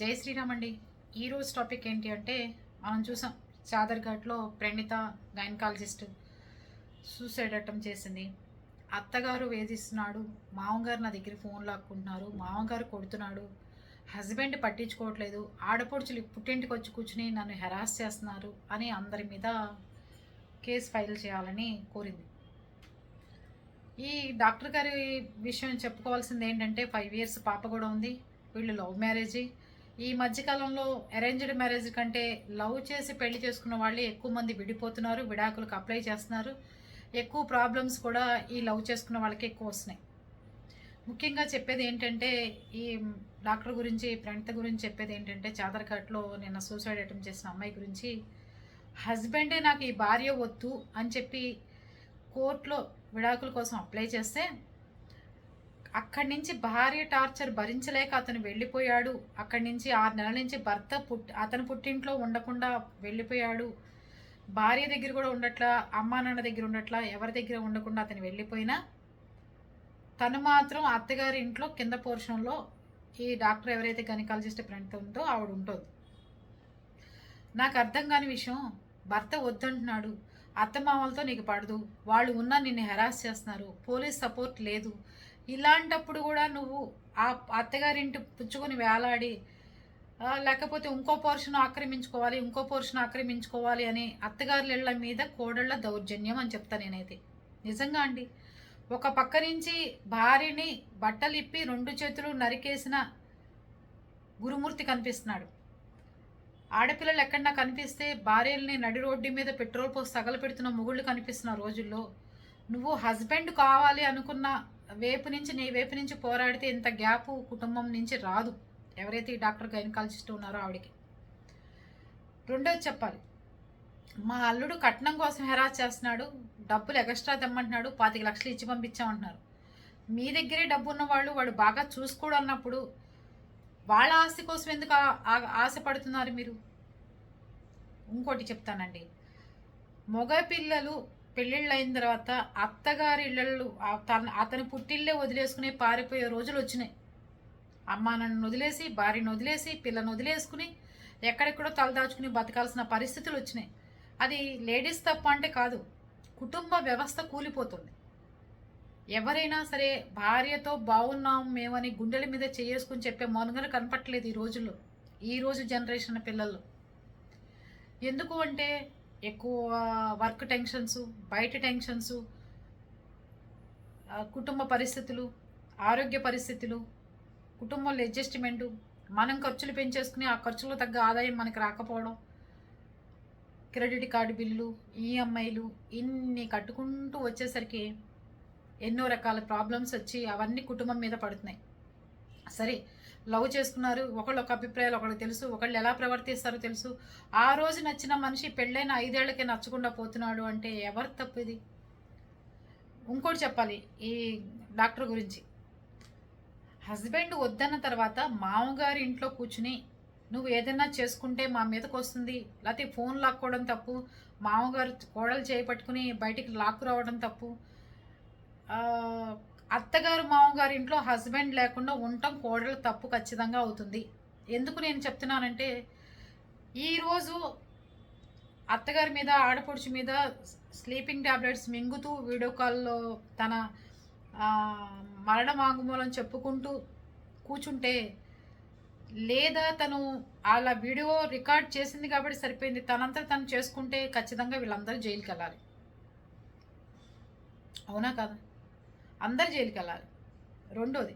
జై శ్రీరామ్ అండి. ఈరోజు టాపిక్ ఏంటి అంటే మనం చూసాం చాదర్ఘాట్లో ప్రణిత గైనకాలజిస్ట్ సూసైడ్ అటెంప్ట్ చేసింది. అత్తగారు వేధిస్తున్నాడు మామగారు నా దగ్గర ఫోన్ లాక్కుంటున్నారు మామగారు కొడుతున్నాడు హస్బెండ్ పట్టించుకోవట్లేదు ఆడపడుచులు పుట్టింటికి వచ్చి కూర్చుని నన్ను హెరాస్ చేస్తున్నారు అని అందరి మీద కేసు ఫైల్ చేయాలని కోరింది. ఈ డాక్టర్ గారి విషయం చెప్పుకోవాల్సింది ఏంటంటే ఫైవ్ ఇయర్స్ పాప కూడా ఉంది వీళ్ళు లవ్ మ్యారేజీ. ఈ మధ్యకాలంలో అరేంజ్డ్ మ్యారేజ్ కంటే లవ్ చేసి పెళ్ళి చేసుకున్న వాళ్ళే ఎక్కువ మంది విడిపోతున్నారు విడాకులకు అప్లై చేస్తున్నారు. ఎక్కువ ప్రాబ్లమ్స్ కూడా ఈ లవ్ చేసుకున్న వాళ్ళకి ఎక్కువ వస్తున్నాయి. ముఖ్యంగా చెప్పేది ఏంటంటే ఈ డాక్టర్ గురించి ప్రణిత గురించి చెప్పేది ఏంటంటే చాదర్ఘాట్లో నిన్న సూసైడ్ అటెంప్ట్ చేసిన అమ్మాయి గురించి హస్బెండే నాకు ఈ భార్య వద్దు అని చెప్పి కోర్టులో విడాకుల కోసం అప్లై చేస్తే అక్కడి నుంచి భార్య టార్చర్ భరించలేక అతను వెళ్ళిపోయాడు. అక్కడి నుంచి ఆరు నెలల నుంచి భర్త పుట్ అతని పుట్టింట్లో ఉండకుండా వెళ్ళిపోయాడు. భార్య దగ్గర కూడా ఉండట్లా అమ్మా నాన్న దగ్గర ఉండట్లా ఎవరి దగ్గర ఉండకుండా అతను వెళ్ళిపోయినా తను మాత్రం అత్తగారి ఇంట్లో కింద పోర్షన్లో ఈ డాక్టర్ ఎవరైతే గనికాలజిస్ట్ ఫ్రెండ్ ఉందో ఆవిడ ఉంటుంది. నాకు అర్థం కాని విషయం భర్త వద్దంటున్నాడు. అత్తమామలతో నీకు పడదు. వాళ్ళు ఉన్నా నిన్ను హెరాస్ చేస్తున్నారు. పోలీస్ సపోర్ట్ లేదు. ఇలాంటప్పుడు కూడా నువ్వు ఆ అత్తగారింటి పుచ్చుకొని వేలాడి లేకపోతే ఇంకో పోర్షన్ ఆక్రమించుకోవాలి ఇంకో పోర్షన్ ఆక్రమించుకోవాలి అని అత్తగారుల ఇళ్ళ మీద కోడళ్ళ దౌర్జన్యం అని చెప్తా నేనైతే. నిజంగా అండి. ఒక పక్క నుంచి భార్యని బట్టలు ఇప్పి రెండు చేతులు నరికేసిన గురుమూర్తి కనిపిస్తున్నాడు. ఆడపిల్లలు ఎక్కడన్నా కనిపిస్తే భార్యల్ని నడి రోడ్డు మీద పెట్రోల్ పోసి తగలపెడుతున్న మొగుళ్ళు కనిపిస్తున్న రోజుల్లో నువ్వు హస్బెండ్ కావాలి అనుకున్న వేపు నుంచి నీ వేపు నుంచి పోరాడితే ఇంత గ్యాప్ కుటుంబం నుంచి రాదు. ఎవరైతే ఈ డాక్టర్ గైనకాలజిస్ట్ ఉన్నారో ఆవిడకి. రెండోది చెప్పాలి. మా అల్లుడు కట్నం కోసం హెరాస్ చేస్తున్నాడు. డబ్బులు ఎక్స్ట్రా తెమ్మంటున్నాడు. పాతిక లక్షలు ఇచ్చి పంపించామంటున్నారు. మీ దగ్గరే డబ్బు ఉన్నవాళ్ళు వాడు బాగా చూసుకోడు అన్నప్పుడు వాళ్ళ ఆస్తి కోసం ఎందుకు ఆ- ఆశపడుతున్నారు మీరు? ఇంకోటి చెప్తానండి. మగ పిల్లలు పెళ్ళిళ్ళు అయిన తర్వాత అత్తగారి ఇళ్ళు తన అతని పుట్టిల్లే వదిలేసుకుని పారిపోయే రోజులు వచ్చినాయి. అమ్మ నన్ను వదిలేసి భార్యను వదిలేసి పిల్లను వదిలేసుకుని ఎక్కడెక్కడో తలదాచుకుని బతకాల్సిన పరిస్థితులు వచ్చినాయి. అది లేడీస్ తప్ప అంటే కాదు కుటుంబ వ్యవస్థ కూలిపోతుంది. ఎవరైనా సరే భార్యతో బాగున్నాం మేమని గుండెల మీద చేసుకుని చెప్పే మౌనంగా కనపట్లేదు ఈ రోజుల్లో ఈ రోజు జనరేషన్ పిల్లలు ఎందుకు అంటే ఎక్కువ వర్క్ టెన్షన్స్ బయట టెన్షన్స్ కుటుంబ పరిస్థితులు ఆరోగ్య పరిస్థితులు కుటుంబంలో అడ్జస్ట్మెంటు మనం ఖర్చులు పెంచేసుకుని ఆ ఖర్చులో తగ్గ ఆదాయం మనకు రాకపోవడం క్రెడిట్ కార్డు బిల్లు ఈఎంఐలు ఇన్ని కట్టుకుంటూ వచ్చేసరికి ఎన్నో రకాల ప్రాబ్లమ్స్ వచ్చి అవన్నీ కుటుంబం మీద పడుతున్నాయి. సరే లవ్ చేసుకున్నారు. ఒకళ్ళు ఒక అభిప్రాయాలు ఒకళ్ళకి తెలుసు. ఒకళ్ళు ఎలా ప్రవర్తిస్తారో తెలుసు. ఆ రోజు నచ్చిన మనిషి పెళ్ళైన ఐదేళ్ళకే నచ్చకుండా పోతున్నాడు అంటే ఎవరు తప్పు ఇది? ఇంకోటి చెప్పాలి ఈ డాక్టర్ గురించి. హస్బెండ్ వద్దన్న తర్వాత మామగారి ఇంట్లో కూర్చుని నువ్వు ఏదైనా చేసుకుంటే మా మీదకి వస్తుంది. లేకపోతే ఫోన్ లాక్కోవడం తప్పు. మామగారు కోడలు చేపట్టుకుని బయటికి లాక్కు రావడం తప్పు. అత్తగారు మామగారి ఇంట్లో హస్బెండ్ లేకుండా ఉండటం కోడలు తప్పు ఖచ్చితంగా అవుతుంది. ఎందుకు నేను చెప్తున్నానంటే ఈరోజు అత్తగారి మీద ఆడపడుచు మీద స్లీపింగ్ ట్యాబ్లెట్స్ మింగుతూ వీడియో కాల్లో తన మరణ వాంగ్మూలం చెప్పుకుంటూ కూర్చుంటే లేదా తను అలా వీడియో రికార్డ్ చేసింది కాబట్టి సరిపోయింది. తనంతా తను చేసుకుంటే ఖచ్చితంగా వీళ్ళందరూ జైలుకి వెళ్ళాలి అవునా కదా? అందరు జైలుకి వెళ్ళాలి. రెండోది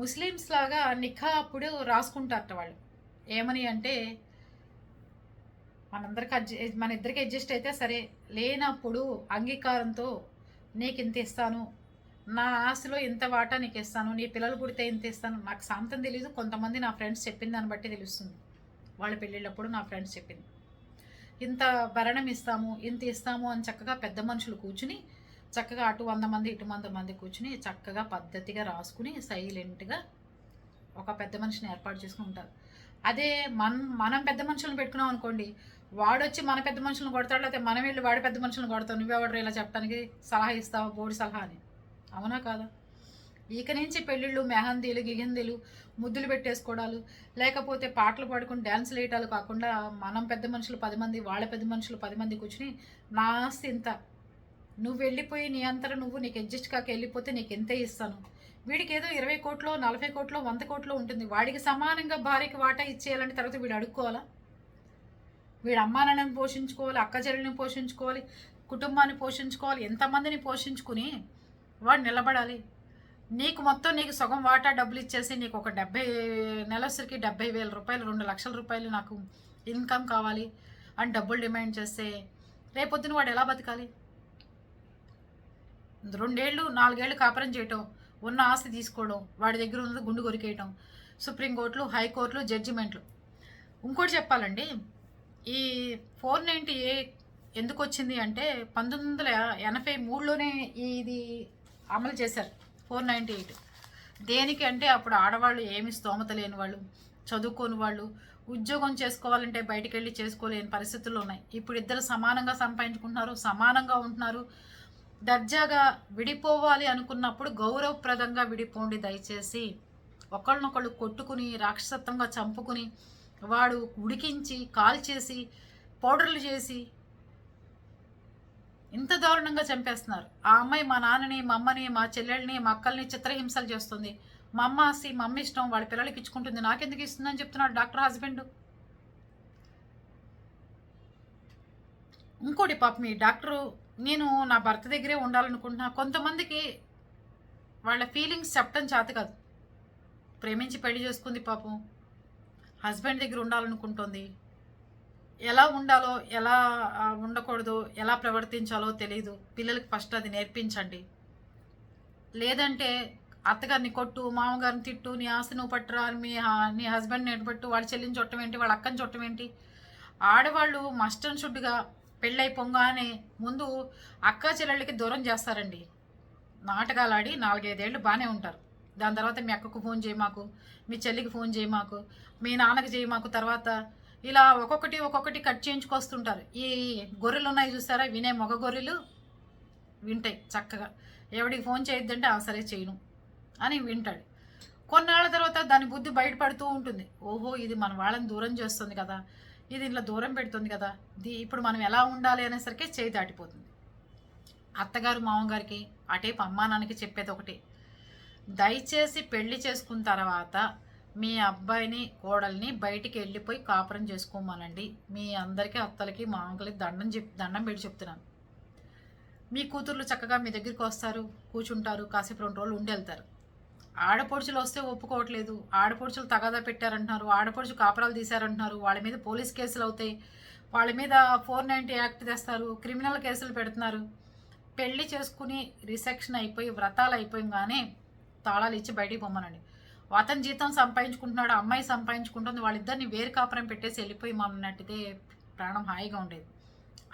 ముస్లిమ్స్ లాగా నిఖా అప్పుడు రాసుకుంటారట వాళ్ళు. ఏమని అంటే మనందరికి అడ్జ మన ఇద్దరికి అడ్జస్ట్ అయితే సరే లేనప్పుడు అంగీకారంతో నీకు ఇంత ఇస్తాను నా ఆస్తిలో ఇంత వాటా నీకు ఇస్తాను నీ పిల్లలు పుడితే ఇంత ఇస్తాను నాకు సాంతం తెలియదు కొంతమంది నా ఫ్రెండ్స్ చెప్పిన దాన్ని బట్టి తెలుస్తుంది. వాళ్ళ పెళ్ళిళ్ళప్పుడు నా ఫ్రెండ్స్ చెప్పింది. ఇంత భరణం ఇస్తాము ఇంత ఇస్తాము అని చక్కగా పెద్ద మనుషులు కూర్చుని చక్కగా అటు వంద మంది ఇటు వంద మంది కూర్చుని చక్కగా పద్ధతిగా రాసుకుని సైలెంట్గా ఒక పెద్ద మనిషిని ఏర్పాటు చేసుకుని ఉంటారు. అదే మన మనం పెద్ద మనుషులను పెట్టుకున్నాం అనుకోండి వాడొచ్చి మన పెద్ద మనుషులను కొడతాడు లేకపోతే మనం వెళ్ళి వాడి పెద్ద మనుషులను కొడతావు నువ్వెవడరు ఇలా చెప్పడానికి సలహా ఇస్తావు బోడి సలహా అని? అవునా కాదా? ఇక నుంచి పెళ్ళిళ్ళు మెహందీలు గిహందీలు ముద్దులు పెట్టేసుకోవడాలు లేకపోతే పాటలు పాడుకుని డ్యాన్సులు వేయటాలు కాకుండా మనం పెద్ద మనుషులు పది మంది వాళ్ళ పెద్ద మనుషులు పది మంది కూర్చుని నా ఇంత నువ్వు వెళ్ళిపోయి నీ అంతటా నువ్వు నీకు అడ్జస్ట్ కాక వెళ్ళిపోతే నీకు ఎంతే ఇస్తాను? వీడికి ఏదో ఇరవై కోట్లో నలభై కోట్లో వంద కోట్లో ఉంటుంది. వాడికి సమానంగా భార్యకి వాటా ఇచ్చేయాలని తర్వాత వీడు అడుక్కోవాలా? వీడు అమ్మానాన్నని పోషించుకోవాలి అక్క చెల్లెల్ని పోషించుకోవాలి కుటుంబాన్ని పోషించుకోవాలి ఎంతమందిని పోషించుకుని వాడు నిలబడాలి. నీకు మొత్తం నీకు సగం వాటా డబ్బులు ఇచ్చేసి నీకు ఒక డెబ్బై నెలసరికి డెబ్బై వేల రూపాయలు రెండు లక్షల రూపాయలు నాకు ఇన్కమ్ కావాలి అని డబ్బులు డిమాండ్ చేస్తే రేపొద్దున వాడు ఎలా బతకాలి? రెండేళ్ళు నాలుగేళ్ళు కాపురం చేయటం ఉన్న ఆస్తి తీసుకోవడం వాడి దగ్గర ఉన్నది గుండు కొరికేయటం సుప్రీంకోర్టులు హైకోర్టులు జడ్జిమెంట్లు. ఇంకోటి చెప్పాలండి ఈ ఫోర్ నైంటీ ఏ ఎందుకు వచ్చింది అంటే పంతొమ్మిది వందల ఎనభై మూడులోనే ఇది అమలు చేశారు ఫోర్ నైంటీ ఎయిట్. దేనికి అంటే అప్పుడు ఆడవాళ్ళు ఏమి స్తోమత లేని వాళ్ళు చదువుకోని వాళ్ళు ఉద్యోగం చేసుకోవాలంటే బయటకెళ్ళి వెళ్ళి చేసుకోలేని పరిస్థితులు ఉన్నాయి. ఇప్పుడు ఇద్దరు సమానంగా సంపాదించుకుంటున్నారు సమానంగా ఉంటున్నారు దర్జాగా విడిపోవాలి అనుకున్నప్పుడు గౌరవప్రదంగా విడిపోండి దయచేసి. ఒకళ్ళనొకళ్ళు కొట్టుకుని రాక్షసత్వంగా చంపుకుని వాడు ఉడికించి కాల్చేసి పౌడర్లు చేసి ఇంత దారుణంగా చంపేస్తున్నారు. ఆ అమ్మాయి మా నాన్నని మా అమ్మని మా చెల్లెల్ని మా అక్కల్ని చిత్రహింసలు చేస్తుంది. మా అమ్మ ఆస్తి మా అమ్మ ఇష్టం వాడి పిల్లలకి ఇచ్చుకుంటుంది. నాకెందుకు ఇస్తుందని చెప్తున్నాడు డాక్టర్ హస్బెండ్? ఇంకోటి పాపం ఈ డాక్టరు నేను నా భర్త దగ్గరే ఉండాలనుకుంటున్నా. కొంతమందికి వాళ్ళ ఫీలింగ్స్ చెప్పడం చేత కాదు. ప్రేమించి పెళ్ళి చేసుకుంది పాపం. హస్బెండ్ దగ్గర ఉండాలనుకుంటుంది. ఎలా ఉండాలో ఎలా ఉండకూడదు ఎలా ప్రవర్తించాలో తెలియదు పిల్లలకి ఫస్ట్ అది నేర్పించండి. లేదంటే అత్తగారిని కొట్టు మామగారిని తిట్టు నీ ఆస్తి నువ్వు పట్టురా మీ నీ హస్బెండ్ నేర్పట్టు వాడు చెల్లిని చుట్టం ఏంటి వాళ్ళ అక్కని చుట్టం ఏంటి ఆడవాళ్ళు మస్ట్ అండ్ షుడ్గా పెళ్ళై పొంగానే ముందు అక్క చెల్లెళ్ళకి దూరం చేస్తారండి. నాటకాలు ఆడి నాలుగైదేళ్ళు బాగానే ఉంటారు. దాని తర్వాత మీ అక్కకు ఫోన్ చేయి మాకు మీ చెల్లికి ఫోన్ చేయి మాకు మీ నాన్నకి చేయి మాకు తర్వాత ఇలా ఒక్కొక్కటి ఒక్కొక్కటి కట్ చేయించుకొస్తుంటారు. ఈ గొర్రెలు ఉన్నాయి చూసారా? వినే మగ గొర్రెలు వింటాయి చక్కగా. ఎవడికి ఫోన్ చేయొద్దంటే ఆ సరే చేయను అని వింటాడు. కొన్నాళ్ళ తర్వాత దాని బుద్ధి బయటపడుతూ ఉంటుంది. ఓహో ఇది మన వాళ్ళని దూరం చేస్తుంది కదా. ఇది ఇట్లా దూరం పెడుతుంది కదా. ఇది ఇప్పుడు మనం ఎలా ఉండాలి అనేసరికి చేయి దాటిపోతుంది. అత్తగారు మామగారికి అటేపు అమ్మానాన్నకి చెప్పేది ఒకటి. దయచేసి పెళ్ళి చేసుకున్న తర్వాత మీ అబ్బాయిని కోడల్ని బయటికి వెళ్ళిపోయి కాపురం చేసుకోమనండి. మీ అందరికీ అత్తలకి మామలకి దండం చెప్ దండం పెట్టి చెప్తున్నాను. మీ కూతుర్లు చక్కగా మీ దగ్గరికి వస్తారు కూర్చుంటారు కాసేపు రెండు రోజులు ఉండి వెళ్తారు. ఆడపడుచులు వస్తే ఒప్పుకోవట్లేదు. ఆడపడుచులు తగాదా పెట్టారంటున్నారు. ఆడపడుచు కాపురాలు తీశారంటున్నారు. వాళ్ళ మీద పోలీస్ కేసులు అవుతాయి. వాళ్ళ మీద ఫోర్ నైంటీ యాక్ట్ తెస్తారు. క్రిమినల్ కేసులు పెడుతున్నారు. పెళ్ళి చేసుకుని రిసెప్షన్ అయిపోయి వ్రతాలు అయిపోయింగానే తాళాలు ఇచ్చి బయటికి పొమ్మనండి. అతని జీతం సంపాదించుకుంటున్నాడు అమ్మాయి సంపాదించుకుంటుంది వాళ్ళిద్దరిని వేరు కాపురం పెట్టేసి వెళ్ళిపోయి మమ్మన్నట్టితే ప్రాణం హాయిగా ఉండేది.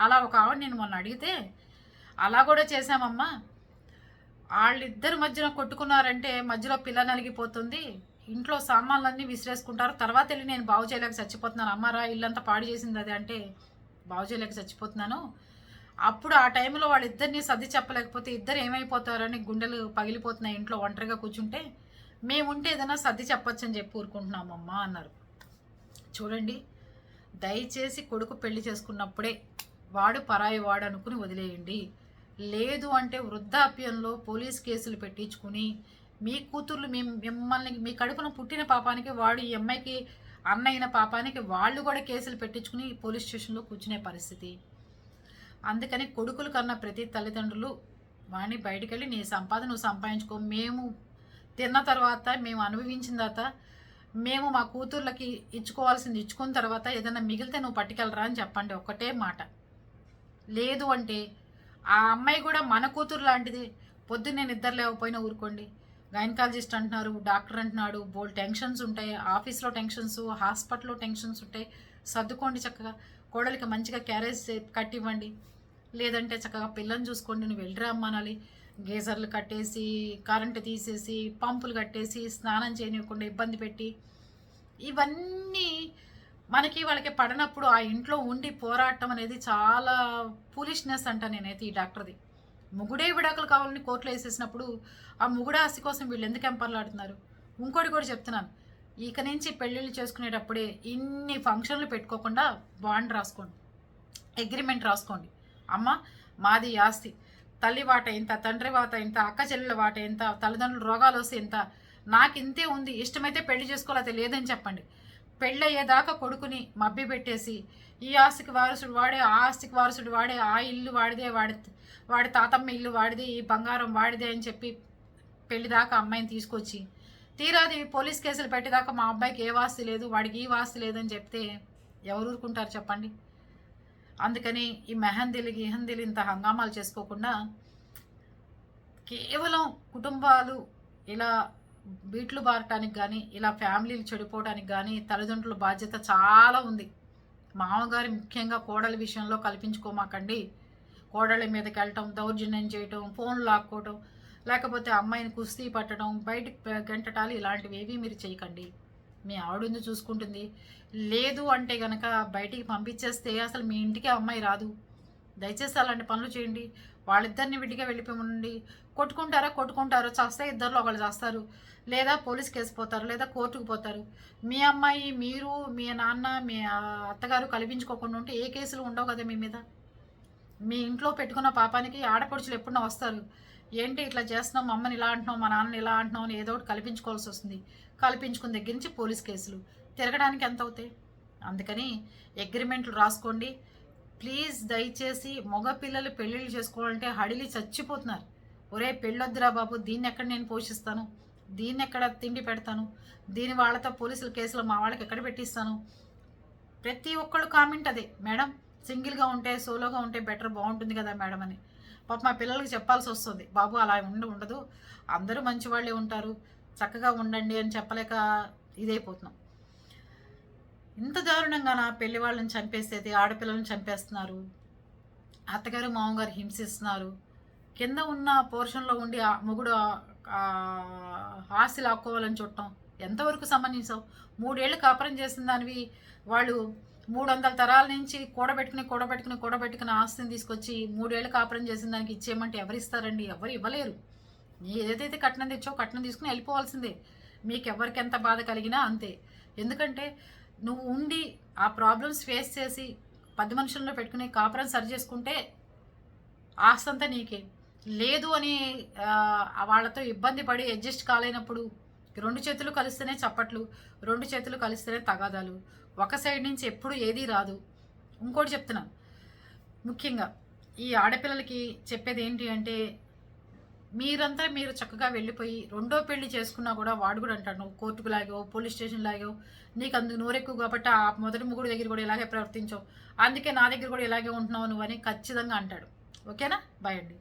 అలా ఒక ఆవిడ నేను మొన్న అడిగితే అలా కూడా చేశామమ్మా. వాళ్ళిద్దరి మధ్యన కొట్టుకున్నారంటే మధ్యలో పిల్ల నలిగిపోతుంది. ఇంట్లో సామాన్లన్నీ విసిరేసుకుంటారు. తర్వాత వెళ్ళి నేను బాగు చేయలేక చచ్చిపోతున్నాను. అమ్మారా ఇల్లంతా పాడు చేసింది అది అంటే బాగు చేయలేక చచ్చిపోతున్నాను. అప్పుడు ఆ టైంలో వాళ్ళిద్దరిని సర్ది చెప్పలేకపోతే ఇద్దరు ఏమైపోతారని గుండెలు పగిలిపోతున్నాయి ఇంట్లో ఒంటరిగా కూర్చుంటే. మేముంటే ఏదైనా సర్ది చెప్పొచ్చని చెప్పి ఊరుకుంటున్నామమ్మా అన్నారు. చూడండి దయచేసి కొడుకు పెళ్ళి చేసుకున్నప్పుడే వాడు పరాయి వాడు అనుకుని వదిలేయండి. లేదు అంటే వృద్ధాప్యంలో పోలీస్ కేసులు పెట్టించుకుని మీ కూతుర్లు మీ మిమ్మల్ని మీ కడుపున పుట్టిన పాపానికి వాడు ఈ అమ్మాయికి అన్నయిన పాపానికి వాళ్ళు కూడా కేసులు పెట్టించుకుని పోలీస్ స్టేషన్లో కూర్చునే పరిస్థితి. అందుకని కొడుకులు కన్నా ప్రతి తల్లిదండ్రులు వాడిని బయటికి వెళ్ళి నీ సంపాదన నువ్వు సంపాదించుకో. మేము తిన్న తర్వాత మేము అనుభవించిన తర్వాత మేము మా కూతుర్లకి ఇచ్చుకోవాల్సింది ఇచ్చుకున్న తర్వాత ఏదైనా మిగిలితే నువ్వు పట్టుకెళ్ళరా అని చెప్పండి. ఒక్కటే మాట. లేదు అంటే ఆ అమ్మాయి కూడా మన కూతురు లాంటిది. పొద్దున్నే నిద్ర లేకపోయినా ఊరుకోండి. గైనకాలజిస్ట్ అంటున్నారు డాక్టర్ అంటున్నాడు బోల్ టెన్షన్స్ ఉంటాయి ఆఫీస్లో టెన్షన్స్ హాస్పిటల్లో టెన్షన్స్ ఉంటాయి సర్దుకోండి చక్కగా. కోడలికి మంచిగా క్యారేజ్ కట్టివ్వండి. లేదంటే చక్కగా పిల్లని చూసుకోండి నువ్వు వెళ్ళిరా అమ్మానాలి గేజర్లు కట్టేసి కరెంటు తీసేసి పంపులు కట్టేసి స్నానం చేయనివ్వకుండా ఇబ్బంది పెట్టి ఇవన్నీ మనకి వాళ్ళకి పడినప్పుడు ఆ ఇంట్లో ఉండి పోరాటం అనేది చాలా పూలిష్నెస్ అంట నేనైతే ఈ డాక్టర్ది. ముగుడే విడాకులు కావాలని కోర్టులో వేసేసినప్పుడు ఆ ముగుడ ఆస్తి కోసం వీళ్ళు ఎందుకు ఎంపర్లాడుతున్నారు? ఇంకోటి కూడా చెప్తున్నాను. ఇక నుంచి పెళ్ళిళ్ళు చేసుకునేటప్పుడే ఇన్ని ఫంక్షన్లు పెట్టుకోకుండా బాండ్ రాసుకోండి. అగ్రిమెంట్ రాసుకోండి. అమ్మ మాది ఆస్తి. తల్లి వాట ఇంత తండ్రి వాట ఇంత అక్క చెల్లెల వాట ఇంత తల్లిదండ్రులు రోగాలు వస్తే ఇంత నాకు ఇంతే ఉంది. ఇష్టమైతే పెళ్ళి చేసుకోవాలి లేదని చెప్పండి. పెళ్ళయ్యేదాకా కొడుకుని మబ్బి పెట్టేసి ఈ ఆస్తికి వారసుడు వాడే ఆ ఆస్తికి వారసుడు వాడే ఆ ఇల్లు వాడిదే వాడి వాడి తాతమ్మ ఇల్లు వాడిదే ఈ బంగారం వాడిదే అని చెప్పి పెళ్ళి దాకా అమ్మాయిని తీసుకొచ్చి తీరాది పోలీస్ కేసులు పెట్టేదాకా మా అబ్బాయికి ఏ వాస్తి లేదు వాడికి ఈ వాస్తి లేదని చెప్తే ఎవరు ఊరుకుంటారు చెప్పండి? అందుకని ఈ మెహందీలు గిహందీలు ఇంత హంగామాలు చేసుకోకుండా కేవలం కుటుంబాలు ఇలా బీట్లు బారటానికి కానీ ఇలా ఫ్యామిలీలు చెడిపోవడానికి కానీ తల్లిదండ్రుల బాధ్యత చాలా ఉంది. మామగారి ముఖ్యంగా కోడల విషయంలో కల్పించుకోమాకండి. కోడళ్ళ మీదకి వెళ్ళటం దౌర్జన్యం చేయటం ఫోన్ లాక్కోవటం లేకపోతే అమ్మాయిని కుస్తీ పట్టడం బయటికి గంటటాలు ఇలాంటివి ఏవి మీరు చేయకండి. మీ ఆవిడ చూసుకుంటుంది? లేదు అంటే గనక బయటికి పంపించేస్తే అసలు మీ ఇంటికి అమ్మాయి రాదు. దయచేసి అలాంటి పనులు చేయండి. వాళ్ళిద్దరిని విడిగా వెళ్ళిపోయి కొట్టుకుంటారా? కొట్టుకుంటారు. చేస్తే ఇద్దరు ఒకళ్ళు చేస్తారు. లేదా పోలీస్ కేసు పోతారు. లేదా కోర్టుకు పోతారు. మీ అమ్మాయి మీరు మీ నాన్న మీ అత్తగారు కల్పించుకోకుండా ఉంటే ఏ కేసులు ఉండవు కదా మీ మీద? మీ ఇంట్లో పెట్టుకున్న పాపానికి ఆడపడుచులు ఎప్పుడన్నా వస్తారు. ఏంటి ఇట్లా చేస్తున్నాం మా అమ్మని ఇలా అంటున్నాం మా నాన్నని ఇలా అంటున్నాం అని ఏదో ఒకటి కల్పించుకోవాల్సి వస్తుంది. కల్పించుకున్న దగ్గర నుంచి పోలీస్ కేసులు. తిరగడానికి ఎంత అవుతాయి? అందుకని అగ్రిమెంట్లు రాసుకోండి. ప్లీజ్ దయచేసి మగ పిల్లలు పెళ్ళిళ్ళు చేసుకోవాలంటే హడిలి చచ్చిపోతున్నారు. ఒరే పెళ్ళొద్దురా బాబు దీన్ని ఎక్కడ నేను పోషిస్తాను? దీన్ని ఎక్కడ తిండి పెడతాను? దీని వాళ్ళతో పోలీసుల కేసులు మా వాళ్ళకి ఎక్కడ పెట్టిస్తాను? ప్రతి ఒక్కళ్ళు కామెంట్ అదే. మేడం సింగిల్గా ఉంటే సోలోగా ఉంటే బెటర్ బాగుంటుంది కదా మేడం అని. పాప మా పిల్లలకి చెప్పాల్సి వస్తుంది. బాబు అలా ఉండి ఉండదు. అందరూ మంచి వాళ్ళే ఉంటారు. చక్కగా ఉండండి అని చెప్పలేక ఇదైపోతున్నాం. ఇంత దారుణంగా నా పెళ్ళి వాళ్ళని చంపేసేది ఆడపిల్లలను చంపేస్తున్నారు. అత్తగారు మామగారు హింసిస్తున్నారు. కింద ఉన్న పోర్షన్లో ఉండి మొగుడు ఆస్తి లాక్కోవాలని చూడటం ఎంతవరకు సంబంధించావు మూడేళ్ళు కాపురం చేసిన దానివి వాళ్ళు మూడు వందల తరాల నుంచి కూడబెట్టుకుని కూడబెట్టుకుని కూడబెట్టుకుని ఆస్తిని తీసుకొచ్చి మూడేళ్ళు కాపురం చేసిన దానికి ఇచ్చేయమంటే ఎవరు ఇస్తారండి ఎవరు ఇవ్వలేరు. ఏదైతే కట్నం తెచ్చావు కట్నం తీసుకుని వెళ్ళిపోవాల్సిందే. మీకు ఎవరికి ఎంత బాధ కలిగినా అంతే. ఎందుకంటే నువ్వు ఉండి ఆ ప్రాబ్లమ్స్ ఫేస్ చేసి పది మనుషుల్లో పెట్టుకుని కాపురం సరి చేసుకుంటే ఆస్తంతా నీకే. లేదు అని వాళ్ళతో ఇబ్బంది పడి అడ్జస్ట్ కాలేనప్పుడు రెండు చేతులు కలిస్తేనే చప్పట్లు రెండు చేతులు కలిస్తేనే తగాదాలు. ఒక సైడ్ నుంచి ఎప్పుడు ఏదీ రాదు. ఇంకోటి చెప్తున్నాను ముఖ్యంగా ఈ ఆడపిల్లలకి చెప్పేది ఏంటి అంటే మీరంతా మీరు చక్కగా వెళ్ళిపోయి రెండో పెళ్ళి చేసుకున్నా కూడా వాడు కూడా అంటాడు నువ్వు కోర్టుకు లాగావు పోలీస్ స్టేషన్ లాగావు నీకు అందుకు నోరెక్కువ కాబట్టి ఆ మొదటి ముగ్గురు దగ్గర కూడా ఇలాగే ప్రవర్తించావు. అందుకే నా దగ్గర కూడా ఇలాగే ఉంటున్నావు నువ్వు అని ఖచ్చితంగా అంటాడు. ఓకేనా? బాయ్ అండి.